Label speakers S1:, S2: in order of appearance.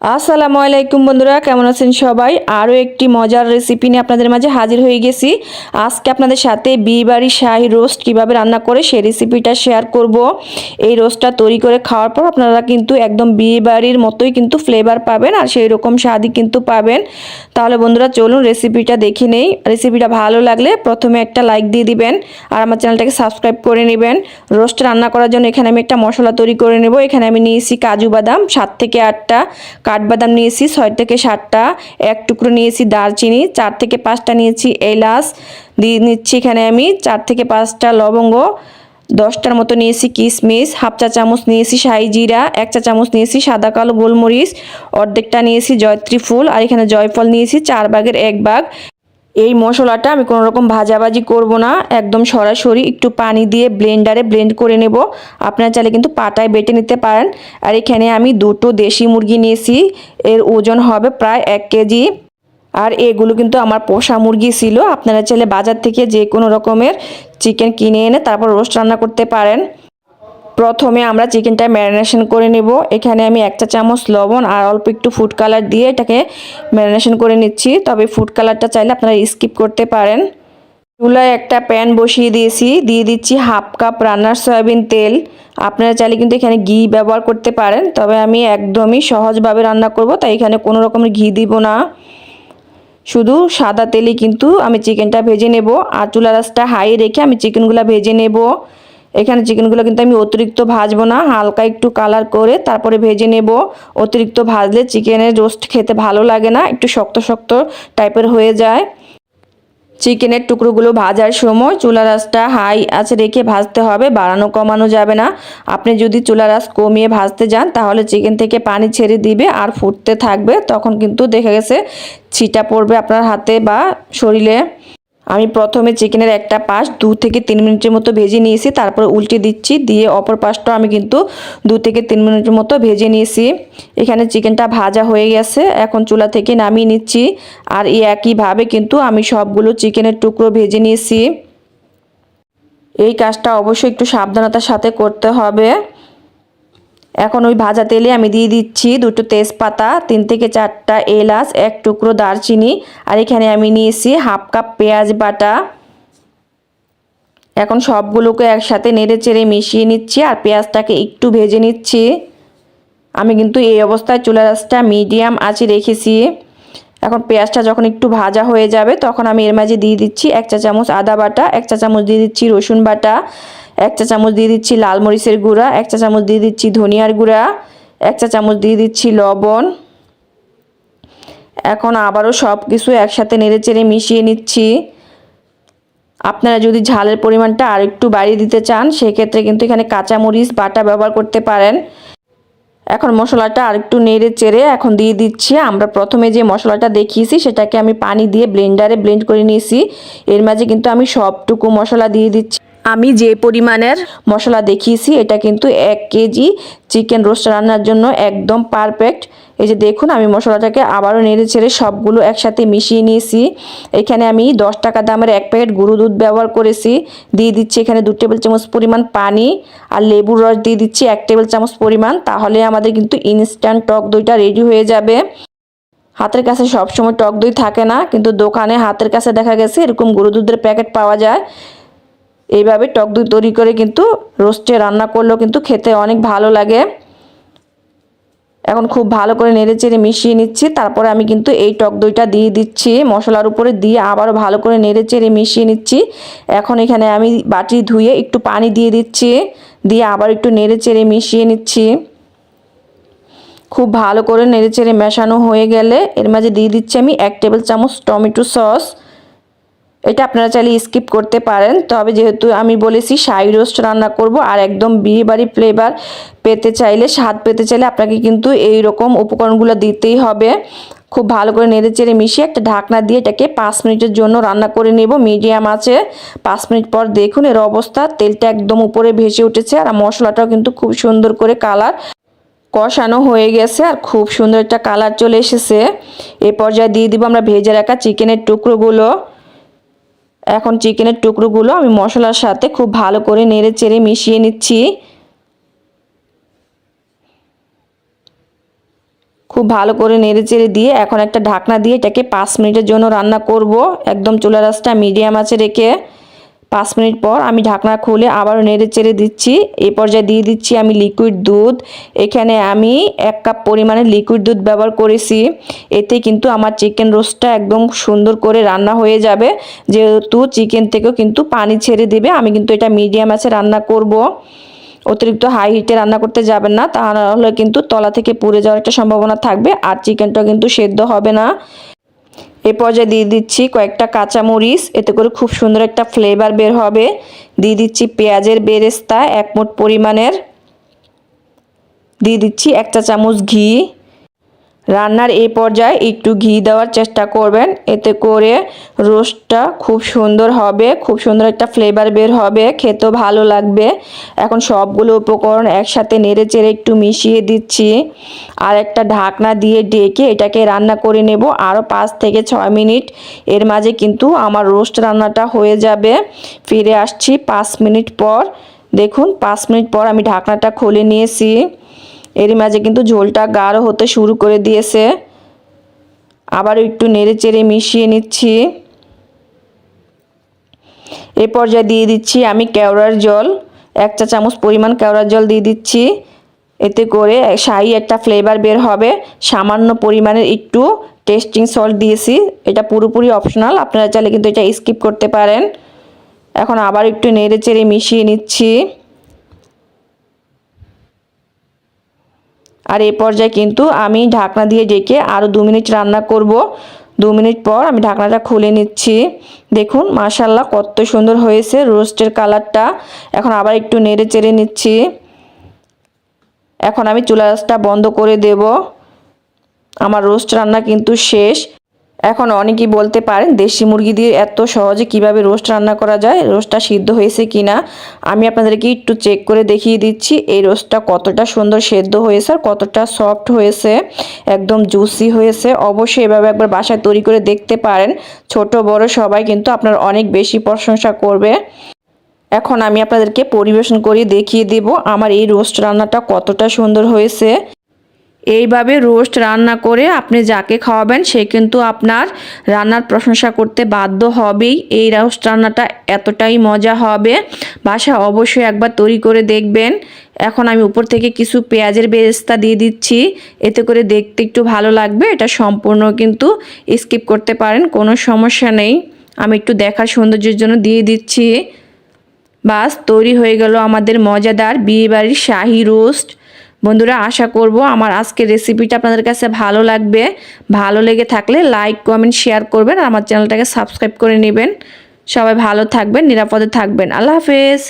S1: আসসালামু আলাইকুম বন্ধুরা, কেমন আছেন সবাই? আরও একটি মজার রেসিপি নিয়ে আপনাদের মাঝে হাজির হয়ে গেছি। আজকে আপনাদের সাথে বিয়েবাড়ি শাহি রোস্ট কীভাবে রান্না করে সেই রেসিপিটা শেয়ার করব। এই রোস্টটা তৈরি করে খাওয়ার পর আপনারা কিন্তু একদম বিয়েবাড়ির মতোই কিন্তু ফ্লেভার পাবেন আর সেই রকম স্বাদই কিন্তু পাবেন। তাহলে বন্ধুরা, চলুন রেসিপিটা দেখে নেই। রেসিপিটা ভালো লাগলে প্রথমে একটা লাইক দিয়ে দিবেন আর আমার চ্যানেলটাকে সাবস্ক্রাইব করে নেবেন। রোস্ট রান্না করার জন্য এখানে আমি একটা মশলা তৈরি করে নেব। এখানে আমি নিয়েছি কাজু বাদাম, সাত থেকে আটটা। কাঠবাদাম নিয়েছি, ছয় থেকে সাতটা, এক টুকরো নিয়েছি দারচিনি, চার থেকে পাঁচটা নিয়েছি এলাচ, দিয়ে নিচ্ছি এখানে আমি চার থেকে পাঁচটা লবঙ্গ, দশটার মতো নিয়েছি কিশমিশ, হাফ চা চামচ নিয়েছি সাই জিরা, এক চা চামচ নিয়েছি সাদা কালো গোলমরিচ, অর্ধেকটা নিয়েছি জয়ত্রী ফুল, আর এখানে জয়ফল নিয়েছি, চার ভাগের এক ভাগ। এই মশলাটা আমি কোনো রকম ভাজাভাজি করব না। একদম সরাসরি একটু পানি দিয়ে ব্লেন্ডারে ব্লেন্ড করে নেব। আপনারা চাইলে কিন্তু পাটায় বেটে নিতে পারেন। আর এখানে আমি দুটো দেশি মুরগি নিয়েছি। এর ওজন হবে প্রায় এক কেজি। আর এগুলো কিন্তু আমার পোষা মুরগি ছিল। আপনারা চাইলে বাজার থেকে যে কোনো রকমের চিকেন কিনে এনে তারপর রোস্ট রান্না করতে পারেন। প্রথমে আমরা চিকেনটা ম্যারিনেশন করে নেব। এখানে আমি একটা চামচ লবণ আর অল্প একটু ফুড কালার দিয়ে এটাকে ম্যারিনেশন করে নিচ্ছি। তবে ফুড কালারটা চাইলে আপনারা স্কিপ করতে পারেন। চুলায় একটা প্যান বসিয়ে দিয়েছি। দিয়ে দিচ্ছি হাফ কাপ রান্নার সয়াবিন তেল। আপনারা চাইলে কিন্তু এখানে ঘি ব্যবহার করতে পারেন। তবে আমি একদমই সহজভাবে রান্না করব, তাই এখানে কোনো রকমের ঘি দিব না। শুধু সাদা তেলে কিন্তু আমি চিকেনটা ভেজে নেব। আর চুলা রাসটা হাই রেখে আমি চিকেনগুলো ভেজে নেব। এখানে চিকেনগুলো কিন্তু আমি অতিরিক্ত ভাজবো না, হালকা একটু কালার করে তারপরে ভেজে নেব। অতিরিক্ত ভাজলে চিকেনের রোস্ট খেতে ভালো লাগে না, একটু শক্ত শক্ত টাইপের হয়ে যায়। চিকেনের টুকরোগুলো ভাজার সময় চুলা রাসটা হাই আছে রেখে ভাজতে হবে, বাড়ানো কমানো যাবে না। আপনি যদি চুলা রাস কমিয়ে ভাজতে যান, তাহলে চিকেন থেকে পানি ছেড়ে দিবে আর ফুটতে থাকবে, তখন কিন্তু দেখা গেছে ছিটা পড়বে আপনার হাতে বা শরীরে। আমি প্রথমে চিকেনের একটা পাশ দু থেকে তিন মিনিটের মতো ভেজে নিয়েছি, তারপর উল্টে দিচ্ছি, দিয়ে অপর পাশটা আমি কিন্তু দু থেকে তিন মিনিটের মতো ভেজে নিয়েছি। এখানে চিকেনটা ভাজা হয়ে গেছে, এখন চুলা থেকে নামিয়ে নিচ্ছি, আর এই একইভাবে কিন্তু আমি সবগুলো চিকেনের টুকরো ভেজে নিয়েছি। এই কাজটা অবশ্যই একটু সাবধানতার সাথে করতে হবে। এখন ওই ভাজা তেলে আমি দিয়ে দিচ্ছি দুটো তেজপাতা, তিন থেকে চারটা এলাচ, এক টুকরো দারচিনি, আর এখানে আমি নিয়েছি হাফ কাপ পেঁয়াজ বাটা। এখন সবগুলোকে একসাথে নেড়ে চেড়ে মিশিয়ে নিচ্ছি আর পেঁয়াজটাকে একটু ভেজে নিচ্ছি। আমি কিন্তু এই অবস্থায় চুলা রাসটা মিডিয়াম আঁচে রেখেছি। এখন পেঁয়াজটা যখন একটু ভাজা হয়ে যাবে, তখন আমি এর মাঝে দিয়ে দিচ্ছি এক চা চামচ আদা বাটা, এক চা চামচ দিয়ে দিচ্ছি রসুন বাটা এক চা চামচ দিয়ে দিচ্ছি লাল মরিচের গুঁড়া, এক চা চামচ দিয়ে দিচ্ছি ধনিয়ার গুঁড়া, এক চা চামচ দিয়ে দিচ্ছি লবণ। এখন আবারও সব কিছু একসাথে নেড়ে চেড়ে মিশিয়ে নিচ্ছি। আপনারা যদি ঝালের পরিমাণটা আর একটু বাড়িয়ে দিতে চান, সেক্ষেত্রে কিন্তু এখানে কাঁচামরিচ বাটা ব্যবহার করতে পারেন। এখন মশলাটা আরেকটু নেড়ে চেড়ে এখন দিয়ে দিচ্ছি। আমরা প্রথমে যে মশলাটা দেখিয়েছি, সেটাকে আমি পানি দিয়ে ব্লেন্ডারে ব্লেন্ড করে নিয়েছি। এর মাঝে কিন্তু আমি সবটুকু মশলা দিয়ে দিচ্ছি। আমি যে পরিমাণের মশলা দেখিয়েছি, এটা কিন্তু এক কেজি চিকেন রোস্ট রান্নার জন্য একদম পারফেক্ট। এই যে দেখুন, আমি মশলাটাকে আবারও নেড়ে ছেড়ে সবগুলো একসাথে মিশিয়ে নিয়েছি। এখানে আমি দশ টাকা দামের এক প্যাকেট গরু দুধ ব্যবহার করেছি। দিয়ে দিচ্ছি এখানে দু টেবিল চামচ পরিমাণ পানি আর লেবুর রস দিয়ে দিচ্ছি এক টেবিল চামচ পরিমাণ। তাহলে আমাদের কিন্তু ইনস্ট্যান্ট টক দইটা রেডি হয়ে যাবে। হাতের কাছে সবসময় টক দই থাকে না, কিন্তু দোকানে হাতের কাছে দেখা গেছে এরকম গরু দুধের প্যাকেট পাওয়া যায়। এইভাবে টক দই তৈরি করে কিন্তু রোস্টে রান্না করলেও কিন্তু খেতে অনেক ভালো লাগে। এখন খুব ভালো করে নেড়ে চেড়ে মিশিয়ে নিচ্ছি, তারপরে আমি কিন্তু এই টক দইটা দিয়ে দিচ্ছি। মশলার উপরে দিয়ে আবারও ভালো করে নেড়ে চেড়ে মিশিয়ে নিচ্ছি। এখন এখানে আমি বাটি ধুয়ে একটু পানি দিয়ে দিচ্ছি, দিয়ে আবার একটু নেড়ে চেড়ে মিশিয়ে নিচ্ছি। খুব ভালো করে নেড়ে চেড়ে মেশানো হয়ে গেলে এর মাঝে দিয়ে দিচ্ছি আমি এক টেবিল চামচ টমেটো সস। এটা আপনারা চাইলে স্কিপ করতে পারেন। তবে যেহেতু আমি বলেছি, শাহি রোস্ট রান্না করব আর একদম বিয়ে বাড়ি ফ্লেভার পেতে চাইলে, স্বাদ পেতে চাইলে আপনাকে কিন্তু এই রকম উপকরণগুলো দিতেই হবে। খুব ভালো করে নেড়ে চেড়ে মিশিয়ে একটা ঢাকনা দিয়ে এটাকে পাঁচ মিনিটের জন্য রান্না করে নেব। মিডিয়াম আছে। পাঁচ মিনিট পর দেখুন এর অবস্থা। তেলটা একদম উপরে ভেসে উঠেছে আর মশলাটাও কিন্তু খুব সুন্দর করে কালার কষানো হয়ে গেছে আর খুব সুন্দর একটা কালার চলে এসেছে। এ পর্যায়ে দিয়ে দিব আমরা ভেজে রাখা চিকেনের টুকরোগুলো। এখন চিকেনের টুকরোগুলো আমি মশলার সাথে খুব ভালো করে নেড়ে চেড়ে মিশিয়ে নিচ্ছি। খুব ভালো করে নেড়ে চেড়ে দিয়ে এখন একটা ঢাকনা দিয়ে এটাকে পাঁচ মিনিটের জন্য রান্না করব। একদম চুলা রাসটা মিডিয়াম আছে রেখে। পাঁচ মিনিট পর আমি ঢাকনা খুলে আবারও নেড়ে চেড়ে দিচ্ছি। এই পর্যায়ে দিয়ে দিচ্ছি আমি লিকুইড দুধ। এখানে আমি এক কাপ পরিমাণে লিকুইড দুধ ব্যবহার করেছি। এতে কিন্তু আমার চিকেন রোস্টটা একদম সুন্দর করে রান্না হয়ে যাবে। যেহেতু চিকেন থেকেও কিন্তু পানি ছেড়ে দেবে, আমি কিন্তু এটা মিডিয়াম আছে রান্না করব। অতিরিক্ত হাই হিটে রান্না করতে যাবেন না, তাহলে কিন্তু তলা থেকে পুড়ে যাওয়ার একটা সম্ভাবনা থাকবে। আর চিকেনটা কিন্তু সেদ্ধ হবে না। এ পর্যায়ে দিয়ে দিচ্ছি কয়েকটা কাঁচামরিচ, এতে করে খুব সুন্দর একটা ফ্লেভার বের হবে। দিয়ে দিচ্ছি পেঁয়াজের বেরেস্তা, এক মোট পরিমাণের। দিয়ে দিচ্ছি একটা চামচ ঘি। রান্নার এই পর্যায়ে একটু ঘি দেওয়ার চেষ্টা করবেন। এতে করে রোস্টটা খুব সুন্দর হবে, খুব সুন্দর একটা ফ্লেভার বের হবে, খেতেও ভালো লাগবে। এখন সবগুলো উপকরণ একসাথে নেড়ে চেড়ে একটু মিশিয়ে দিচ্ছি। আর একটা ঢাকনা দিয়ে ডেকে এটাকে রান্না করে নেব। আরও পাঁচ থেকে ছয় মিনিট। এর মাঝে কিন্তু আমার রোস্ট রান্নাটা হয়ে যাবে। ফিরে আসছি পাঁচ মিনিট পর। দেখুন, পাঁচ মিনিট পর আমি ঢাকনাটা খুলে নিয়েছি। এরই মাঝে কিন্তু ঝোলটা গাঢ় হতে শুরু করে দিয়েছে। আবার একটু নেড়ে চেড়ে মিশিয়ে নিচ্ছি। এ পর্যায়ে দিয়ে দিচ্ছি আমি কেওড়ার জল। এক চা চামচ পরিমাণ কেওড়ার জল দিয়ে দিচ্ছি। এতে করে শাহি একটা ফ্লেভার বের হবে। সামান্য পরিমাণের একটু টেস্টিং সল্ট দিয়েছি। এটা পুরোপুরি অপশনাল আপনারা চাইলে কিন্তু এটা স্কিপ করতে পারেন। এখন আবার একটু নেড়ে চেড়ে মিশিয়ে নিচ্ছি। আর এই পর্যায়ে কিন্তু আমি ঢাকনা দিয়ে ডেকে আরও দু মিনিট রান্না করব। দু মিনিট পর আমি ঢাকনাটা খুলে নিচ্ছি। দেখুন মাশাল্লাহ কত সুন্দর হয়েছে রোস্টের কালারটা। এখন আবার একটু নেড়ে চেড়ে নিচ্ছি। এখন আমি চুলা বন্ধ করে দেব। আমার রোস্ট রান্না কিন্তু শেষ। এখন অনেকেই বলতে পারেন, দেশি মুরগি দিয়ে এত সহজে কীভাবে রোস্ট রান্না করা যায়, রোস্টটা সিদ্ধ হয়েছে কি না আমি আপনাদেরকে একটু চেক করে দেখিয়ে দিচ্ছি, এই রোস্টটা কতটা সুন্দর সেদ্ধ হয়েছে আর কতটা সফট হয়েছে, একদম জুসি হয়েছে। অবশ্যই এভাবে একবার বাসায় তৈরি করে দেখতে পারেন, ছোট, বড় সবাই কিন্তু আপনার অনেক বেশি প্রশংসা করবে। এখন আমি আপনাদেরকে পরিবেশন করে দেখিয়ে দেব, আমার এই রোস্ট রান্নাটা কতটা সুন্দর হয়েছে। এইভাবে রোস্ট রান্না করে আপনি যাকে খাওয়াবেন, সে কিন্তু আপনার রান্নার প্রশংসা করতে বাধ্য হবেই। এই রোস্ট রান্নাটা এতটাই মজা হবে। বাসা অবশ্যই একবার তৈরি করে দেখবেন। এখন আমি উপর থেকে কিছু পেঁয়াজের বেরেস্তা দিয়ে দিচ্ছি। এতে করে দেখতে একটু ভালো লাগবে। এটা সম্পূর্ণ কিন্তু স্কিপ করতে পারেন, কোনো সমস্যা নেই। আমি একটু দেখার সৌন্দর্যের জন্য দিয়ে দিচ্ছি। বাস, তৈরি হয়ে গেল আমাদের মজাদার বিয়েবাড়ির শাহি রোস্ট। বন্ধুরা, আশা করব আমার আজকের রেসিপিটা আপনাদের কাছে ভালো লাগবে। ভালো লেগে থাকলে লাইক কমেন্ট শেয়ার করবেন আর আমার চ্যানেলটাকে সাবস্ক্রাইব করে নেবেন। সবাই ভালো থাকবেন, নিরাপদে থাকবেন। আল্লাহ হাফেজ।